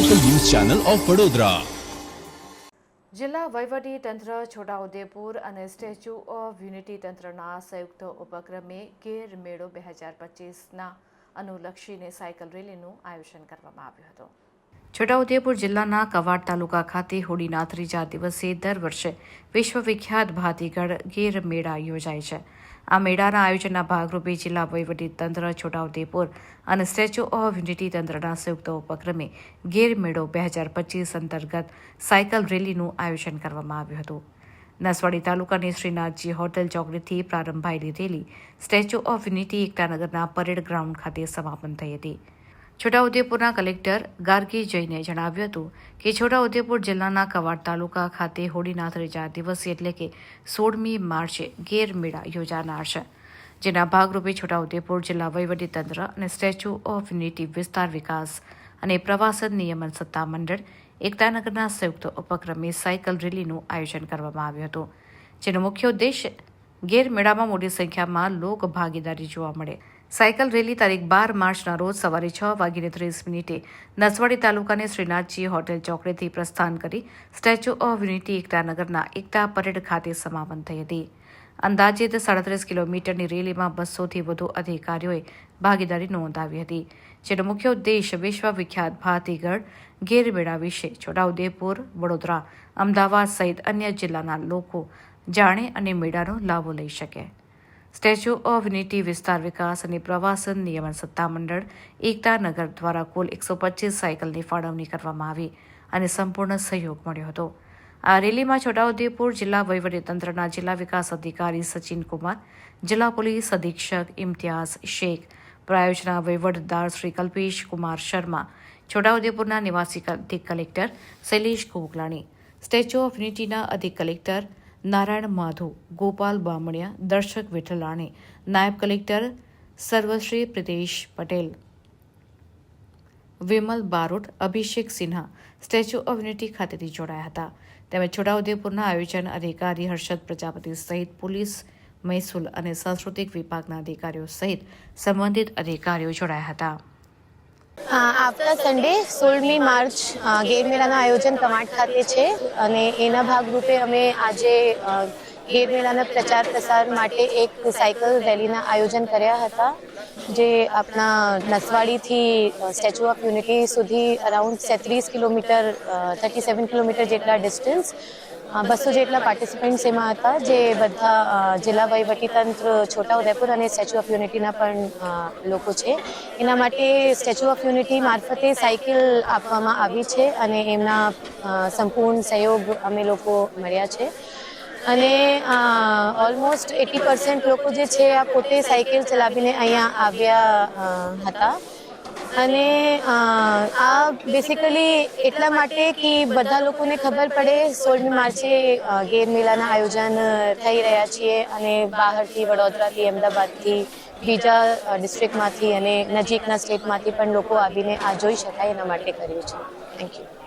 Channel of Vadodara જિલ્લા વહીવટી તંત્ર છોટાઉદેપુર અને સ્ટેચ્યુ ઓફ યુનિટી તંત્રના સંયુક્ત ઉપક્રમે ગેર મેળો બે હજાર પચીસના અનુલક્ષીને સાયકલ રેલીનું આયોજન કરવામાં આવ્યું હતું. છોટાઉદેપુર જિલ્લાના કવાડ તાલુકા ખાતે હોળીના ત્રીજા દિવસે દર વર્ષે વિશ્વવિખ્યાત ભાતીગઢ ગેર મેળા યોજાય છે. આ મેળાના આયોજનના ભાગરૂપે જિલ્લા વહીવટી તંત્ર, છોટાઉદેપુર અને સ્ટેચ્યુ ઓફ યુનિટી તંત્રના સંયુક્ત ઉપક્રમે ગેર મેળો બે હજાર પચીસ અંતર્ગત સાયકલ રેલીનું આયોજન કરવામાં આવ્યું હતું. નસવાડી તાલુકાની શ્રીનાથજી હોટેલ ચોકડીથી પ્રારંભાયેલી રેલી સ્ટેચ્યુ ઓફ યુનિટી એકતાનગરના પરેડ ગ્રાઉન્ડ ખાતે સમાપન થઈ હતી. છોટાઉદેપુરના કલેક્ટર ગાર્ગી જૈને જણાવ્યું હતું કે છોટાઉદેપુર જિલ્લાના કવાડ તાલુકા ખાતે હોળીના ત્રીજા દિવસે એટલે કે સોળમી માર્ચે ગેરમેળા યોજાનાર છે, જેના ભાગરૂપે છોટાઉદેપુર જિલ્લા વહીવટીતંત્ર અને સ્ટેચ્યુ ઓફ યુનિટી વિસ્તાર વિકાસ અને પ્રવાસન નિયમન સત્તા મંડળ એકતાનગરના સંયુક્ત ઉપક્રમે સાયકલ રેલીનું આયોજન કરવામાં આવ્યું હતું, જેનો મુખ્ય ઉદ્દેશ ગેરમેળામાં મોટી સંખ્યામાં લોક ભાગીદારી જોવા મળે સાયકલ રેલી તારીખ બાર માર્ચના રોજ સવારે છ વાગીને ત્રીસ મિનિટે નસવાડી તાલુકાને શ્રીનાથજી હોટેલ ચોકડીથી પ્રસ્થાન કરી સ્ટેચ્યુ ઓફ યુનિટી એકતાનગરના એકતા પરેડ ખાતે સમાપન થઈ હતી. અંદાજિત સાડત્રીસ કિલોમીટરની રેલીમાં બસોથી વધુ અધિકારીઓએ ભાગીદારી નોંધાવી હતી, જેનો મુખ્ય ઉદ્દેશ વિશ્વ વિખ્યાત ભાતીગઢ, ગેરમેળા વિશે છોટાઉદેપુર, વડોદરા, અમદાવાદ સહિત અન્ય જિલ્લાના લોકો જાણે અને મેળાનો લાભો લઈ શકે. સ્ટેચ્યુ ઓફ યુનિટી વિસ્તાર વિકાસ અને પ્રવાસન નિયમન સત્તામંડળ એકતાનગર દ્વારા કુલ એકસો પચીસ સાયકલની ફાળવણી કરવામાં આવી અને સંપૂર્ણ સહયોગ મળ્યો હતો. આ રેલીમાં છોટાઉદેપુર જિલ્લા વહીવટીતંત્રના જિલ્લા વિકાસ અધિકારી સચિન કુમાર, જિલ્લા પોલીસ અધિક્ષક ઇમ્તિયાઝ શેખ, પ્રાયોજના વહીવટદાર શ્રી કલ્પેશ કુમાર શર્મા, છોટાઉદેપુરના નિવાસી અધિક collector Shailesh Goglani, Statue of યુનિટીના અધિક કલેક્ટર નારાયણ માધુ, ગોપાલ બામણિયા, દર્શક વિઠલાણી નાયબ collector Sarvashri Pritesh Patel. Vimal Barot, Abhishek Sinha, Statue of Unity ખાતેથી જોડાયા હતા. તેમજ છોટાઉદેપુરના આયોજન અધિકારી હર્ષદ પ્રજાપતિ સહિત પોલીસ, મહેસૂલ અને સાંસ્કૃતિક વિભાગના અધિકારીઓ સહિત સંબંધિત અધિકારીઓ જોડાયા હતા. આવતા સન્ડે સોળમી માર્ચ ગેર મેળાનું આયોજન કમાટ ખાતે છે અને એના ભાગરૂપે અમે આજે ગેર મેળાના પ્રચાર પ્રસાર માટે એક સાયકલ રેલીના આયોજન કર્યા હતા, જે આપણા નસવાડીથી સ્ટેચ્યુ ઓફ યુનિટી સુધી અરાઉન્ડ સેત્રીસ કિલોમીટર થર્ટી સેવન કિલોમીટર જેટલા ડિસ્ટન્સ બસો જેટલા પાર્ટિસિપન્ટ્સ એમાં હતા, જે બધા જિલ્લા વહીવટીતંત્ર, છોટાઉદેપુર અને સ્ટેચ્યુ ઓફ યુનિટીના પણ લોકો છે. એના માટે સ્ટેચ્યુ ઓફ યુનિટી મારફતે સાયકલ આપવામાં આવી છે અને એમના સંપૂર્ણ સહયોગ અમે લોકો મળ્યા છે. અને ઓલમોસ્ટ એટી પર્સન્ટ લોકો જે છે આ પોતે સાયકલ ચલાવીને અહીંયા આવ્યા હતા. અને આ બેસિકલી એટલા માટે કે બધા લોકોને ખબર પડે, સોળમી માર્ચે ગેર મેળાના આયોજન થઈ રહ્યા છીએ અને બહારથી વડોદરાથી, અમદાવાદથી, બીજા ડિસ્ટ્રિક્ટમાંથી અને નજીકના સ્ટેટમાંથી પણ લોકો આવીને આ જોઈ શકાય એના માટે કર્યું છે. Thank you